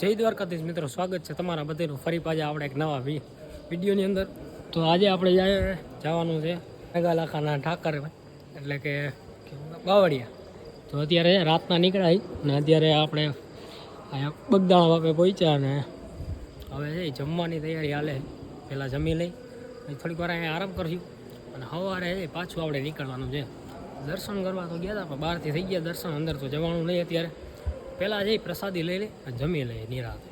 જય દ્વારકાધીશ મિત્રો, સ્વાગત છે તમારા બધાનું. ફરી પાછા આપણે એક નવા વિડીયોની અંદર. તો આજે આપણે જવાનું છે મેઘાલાખાના ઠાકર એટલે કે બાવળિયા. તો અત્યારે રાતના નીકળાય અને અત્યારે આપણે બગદાણા બાપે પહોંચ્યા અને હવે છે જમવાની તૈયારી હાલે. પહેલાં જમી લઈ થોડીક વાર અહીંયા આરામ કરશું. અને સવારે પાછું આપણે નીકળવાનું છે. દર્શન કરવા તો ગયા હતા, પણ બહારથી થઈ ગયા, દર્શન અંદર તો જવાનું નહીં અત્યારે. પહેલાં જઈ પ્રસાદી લઈ લે અને જમી લે નિરાત.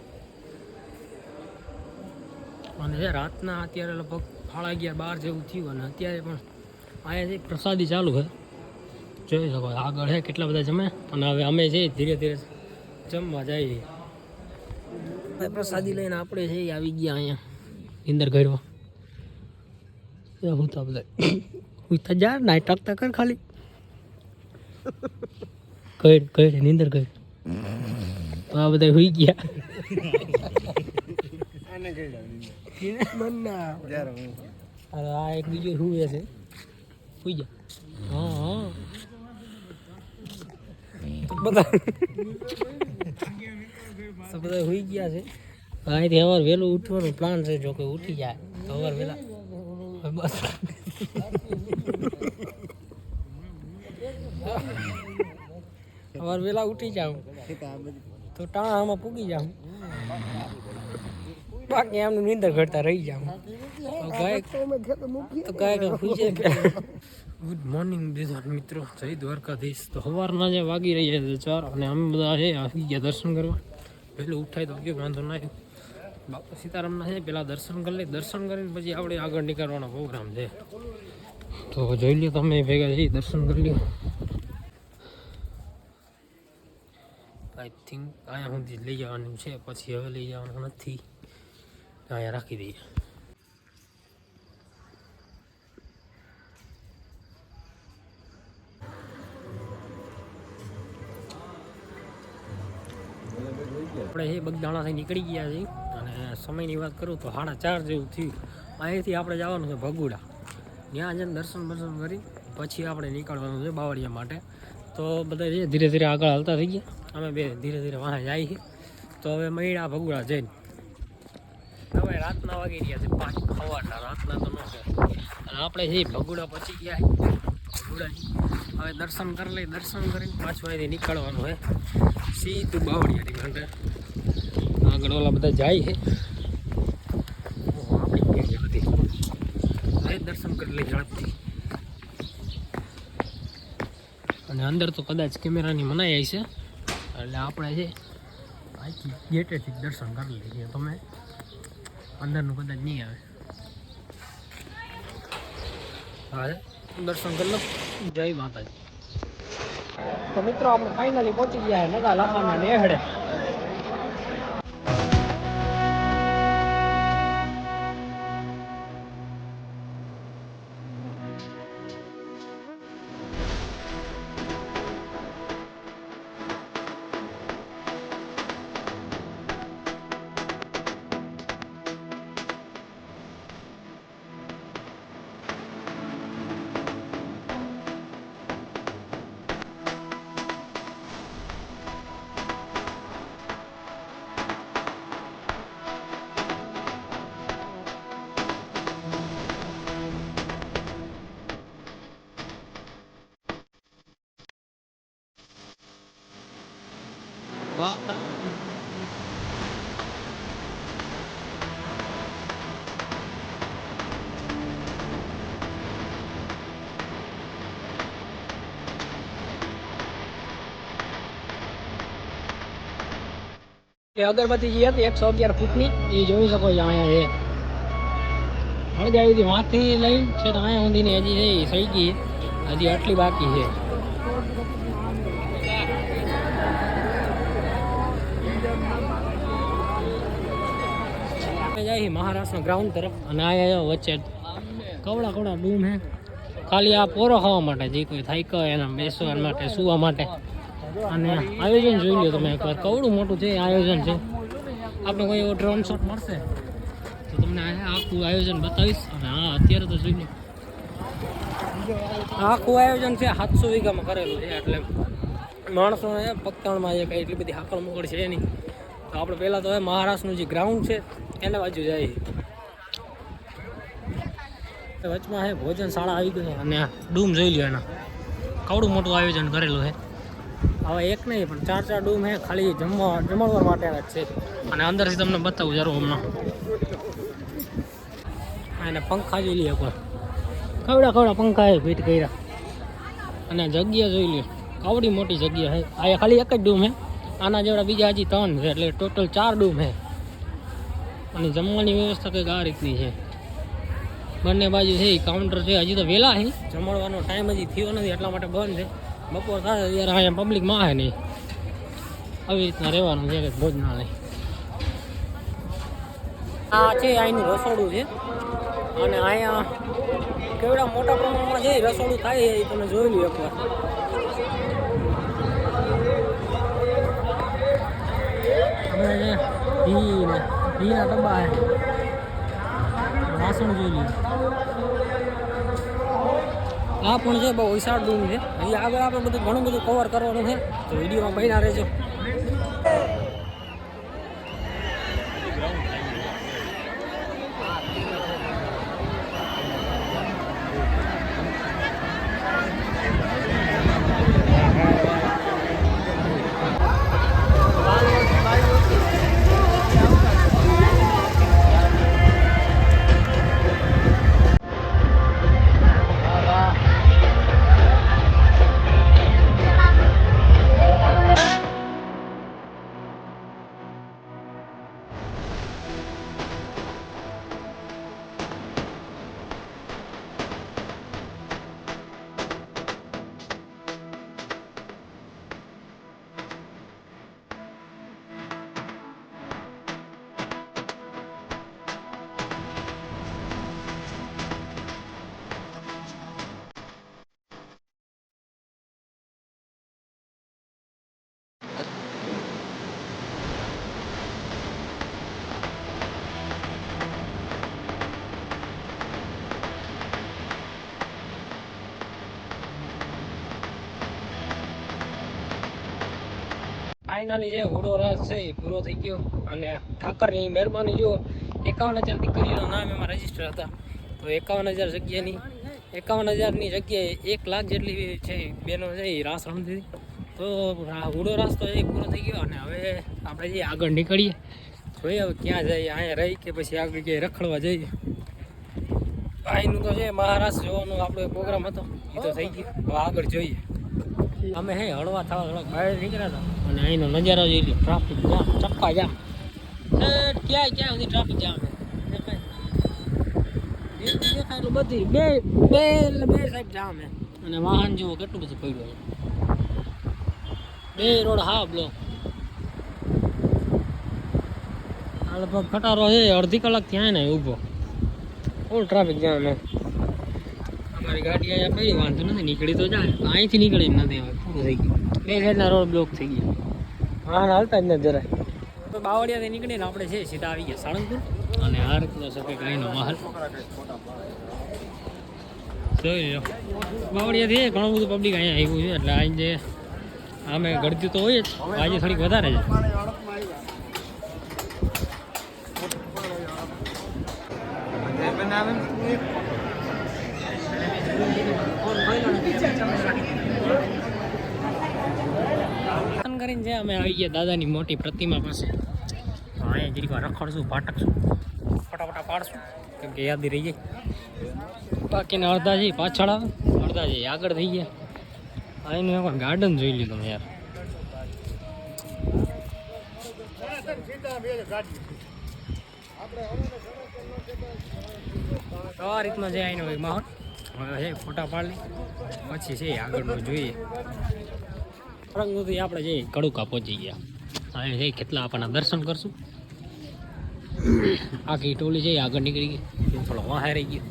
અને છે રાતના અત્યારે લગભગ સાડા અગિયાર, બાર જેવું થયું અને અત્યારે પણ અહીંયા જઈ પ્રસાદી ચાલુ છે. જોઈ શકો આગળ છે કેટલા બધા જમે અને હવે અમે જઈએ ધીરે ધીરે જમવા જઈએ. પ્રસાદી લઈને આપણે છે આવી ગયા અહીંયા નીંદર કરવા હું તો બધા હું તો જા, નાઈ આપતા કર ખાલી. કઈ કઈ નીંદર કઈ આ બધા હુઈ ગયા. અરે આ એક બીજો હુવે છે? હુઈ ગયા. હા હા. બધા બધા હુઈ ગયા છે. અહીંથી અમારે વહેલું ઉઠવાનું પ્લાન છે જો કે ઉઠી જાય સવાર વહેલા બસ. સવાર વહેલા ઉઠી જાઉં. તો ટાણામાં પૂગી જાઉં. બાકી આમનું નીંદર ઘડતા રહી જાઉં. તો ગુડ મોર્નિંગ મિત્રો. જય દ્વારકાધીશ. તો સવારના જે વાગી રહ્યા છે ચાર અને અમે બધા છે આવી ગયા દર્શન કરવા. પહેલું ઉઠાય તો કે વાંધો ના આવ્યો. બાપા સીતારામના છે, પેલા દર્શન કરી લે. દર્શન કરીને પછી આપણે આગળ નીકળવાનો પ્રોગ્રામ છે. તો જોઈ લ્યો તમે ભેગા જઈ દર્શન કરી લ્યો. આઈ થિંક અહીંયા સુધી લઈ જવાનું છે, પછી હવે લઈ જવાનું નથી. અહીંયા રાખી દઈએ. આપણે એ બગદાણાથી નીકળી ગયા છીએ, અને સમયની વાત કરું તો સાડા ચાર જેવું થયું. અહીંથી આપણે જવાનું છે ભગુડા. ત્યાં જઈને દર્શન બર્શન કરી, પછી આપણે નીકળવાનું છે બાવળિયા માટે. તો બધા ધીરે ધીરે આગળ હાલતા થઈ ગયા. અમે બે ધીરે ધીરે વાહ જાય તો હવે મૈડા ભગુડા જઈને. હવે રાતના વાગી રહ્યા છે પાંચ સવારના. રાતના તો ન કહેવાય. અને આપણે જે ભગુડા પહોંચી ગયા. ભગુડા હવે દર્શન કરી લઈ દર્શન કરીને પાછું અહીંથી નીકળવાનું હે. સીધું બાવળિયાની માટે આગળ ઓલા બધા જાય છે. છે દર્શન કરી લઈ ઝડપથી. અને અંદર તો કદાચ કેમેરાની મનાઈ આવી છે. એટલે આપણે છે આખી ગેટેથી દર્શન કરી લઈએ. તમે અંદરનું કદાચ નહીં આવે. હા, દર્શન કરી લો. જય માતાજી. તો મિત્રો, આપણે ફાઇનલી પહોંચી ગયા નગા લાખાના નેહડે. વાહ એ અગરબત્તી જે હતી એકસો અગિયાર ફૂટની એ જોઈ શકો છો અહીંયા છે. હળદિયાળીથી વાંથી લઈ છે તો અહીંયા સુધીની હજી છે થઈ ગઈ હજી આટલી બાકી છે અમે જાય મહારાષ્ટ્રના ગ્રાઉન્ડ તરફ અને અહીંયા વચ્ચે કવડા કવડા ડૂમ હે. ખાલી આ પોરો ખાવા માટે જે કોઈ થાય એના બેસવા માટે, સુવા માટે. અને આયોજન જોઈ લો તમે એકવાર. કવડું મોટું છે આયોજન છે. આપણે કોઈ એવો ડ્રોન શોટ મળશે? તો તમને આખું આયોજન બતાવીશ અને હા અત્યારે તો જોઈ લો આખું આયોજન છે, સાતસો વીઘામાં કરેલું છે, એટલે માણસો પગતાણમાં જે કંઈ એટલી બધી હાકળ મોકળ છે નહીં તો આપણે પહેલાં તો હવે મહારાષ્ટ્રનું જે ગ્રાઉન્ડ છે એના બાજુ જાય. વચમાં હે, ભોજન શાળા આવી ગઈ અને ડૂમ જોઈ લ્યો એના. કવડું મોટું આયોજન કરેલું છે હવે એક નહીં, પણ ચાર ચાર ડૂમ હે, ખાલી જમવા જમણવાર માટે જ છે. અને અંદરથી તમને બતાવું જરૂર હમણાં. એને પંખા જોઈ લઈએ કોઈ કવડા કવડા પંખા હે, ભેટ કર્યા. અને જગ્યા જોઈ લ્યો. કવડી મોટી જગ્યા હે. આ ખાલી એક જ ડૂમ હે. આના જેવડા બીજા હજી ત્રણ છે, એટલે ટોટલ ચાર ડૂમ છે અને જમવાની વ્યવસ્થા કંઈક આ રીતની છે. બંને બાજુ છે એ કાઉન્ટર છે. હજી તો વહેલા છે. જમણવાનો ટાઈમ હજી થયો નથી, એટલા માટે બંધ છે. બપોર થાય ત્યારે અહીંયા પબ્લિકમાં આવે નહીં આવી રીતના રહેવાનું છે કે ભોજનાલય. આ છે અહીંનું રસોડું છે. અને અહીંયા કેવડા મોટા પ્રમાણમાં છે, રસોડું થાય એ તમે જોઈ લો એકવાર. ને ઘીના ડબ્બા વાસણ જોઈ લ્યો. આ પણ છે, બહુ વિશાળ રૂમ છે. અહીંયા આગળ આપણે બધું ઘણું બધું કવર કરવાનું છે. તો વિડીયોમાં બન્યા રહેજો. ફાઇનલી જે હુડો રસ છે એ પૂરો થઈ ગયો. અને ઠાકરની મહેરબાની જો એકાવન હજાર દીકરીઓના નામ એમાં રજિસ્ટર હતા. તો એકાવન હજાર જગ્યાની, એકાવન હજારની જગ્યાએ એક લાખ જેટલી છે બેનો છે એ રાસ રમતી તો હુડો રાસ તો એ પૂરો થઈ ગયો અને હવે આપણે જે આગળ નીકળીએ. જોઈએ હવે ક્યાં જઈએ? અહીંયા રહી કે પછી આગળ ક્યાંય રખડવા જઈએ? અહીંનું તો છે મહારાષ્ટ્ર જોવાનો આપણો પ્રોગ્રામ હતો. એ તો થઈ ગયો. હવે આગળ જોઈએ. અમે હે હળવા થવા થોડાક બહાર નીકળ્યા હતા. અને અહીંનો નજારો જોઈ લો ટ્રાફિક જામ ચપ્પા જામ. ક્યાંય ક્યાં સુધી ટ્રાફિક જામ દેખાય. એટલું બધી. બે બે એટલે બે સાઈડ જામ અને વાહન જેવો કેટલું બધું પડ્યું છે. બે રોડ હા બ્લોક લગભગ ખટારો છે અડધી કલાક ત્યાં ને ઊભો. ફૂલ ટ્રાફિક જામ છે. અમારી ગાડી અહીંયા પડી વાંધો નથી નીકળી તો જાય અહીંથી નીકળે એમ નથી હવે પૂરું થઈ ગયું. બે સાઈડના રોડ બ્લોક થઈ ગયા. વાહન હાલતા જ નથી જરાય. તો બાવળિયાથી નીકળીને આપણે છે સીધા આવી ગયા સાળંગપુર. અને હાર કિલો છે ગાયનો અહીંનો મહાલ. જોઈ લો બાવળિયાથી ઘણું બધું પબ્લિક અહીંયા આવ્યું છે એટલે અહીં જે આમે ગળતી તો હોય જ આજે થોડીક વધારે છે. દર્શન કરીને છે, અમે આવી ગયા દાદાની મોટી પ્રતિમા પાસે. અહીંયા જરીક રખડશું ફાટકશું ફટાફટા પાડશું, કેમ કે યાદી રહી જાય. બાકીના અડધા છે પાછળ આવે, અડધા છે આગળ થઈ ગયા. અહીંનું એકવાર ગાર્ડન જોઈ લીધું યાર. તો આ રીતનો છે અહીંનો એક માહોલ હવે ફોટા પાડી પછી છે આગળનું જોઈએ. પરંતુ આપણે જે કડુકા પહોંચી ગયા. હવે જઈ કેટલા આપણને દર્શન કરશું. આખી ટોલી છે આગળ નીકળી ગઈ. થોડો વાહે રહી ગયો.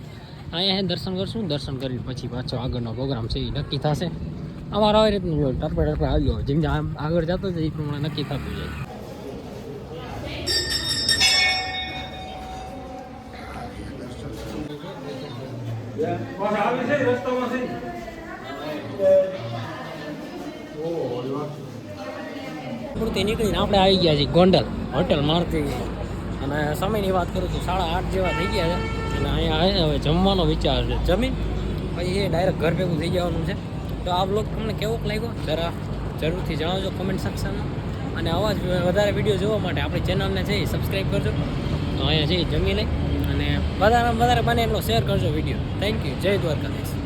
અહીંયા દર્શન કરશું. દર્શન કરી પછી પાછો આગળનો પ્રોગ્રામ છે એ નક્કી થશે. અમારો આવી રીતનું હોય ટરપે ટરપે આવ્યો જેમ જેમ આમ આગળ જતો જાય એ પ્રમાણે નક્કી થતું જાય. મૂર્તિ નીકળીને આપણે આવી ગયા છીએ ગોંડલ હોટેલ મારતી. અને સમયની વાત કરું તો સાડા આઠ જેવા થઈ ગયા છે. અને અહીંયા આવે હવે જમવાનો વિચાર છે. જમીન? પછી એ ડાયરેક્ટ ઘર ભેગું થઈ જવાનું છે. તો આ બ્લોગ તમને કેવોક લાગ્યો? જરા જરૂરથી જણાવજો કમેન્ટ સેક્શનમાં અને આવા જ વધારે વીડિયો જોવા માટે આપણી ચેનલને છે સબસ્ક્રાઈબ કરજો. તો અહીંયા જઈ જમી લઈ અને વધારે વધારે બને એટલો શેર કરજો વીડિયો થેન્ક યુ જય દ્વારકાધીશ.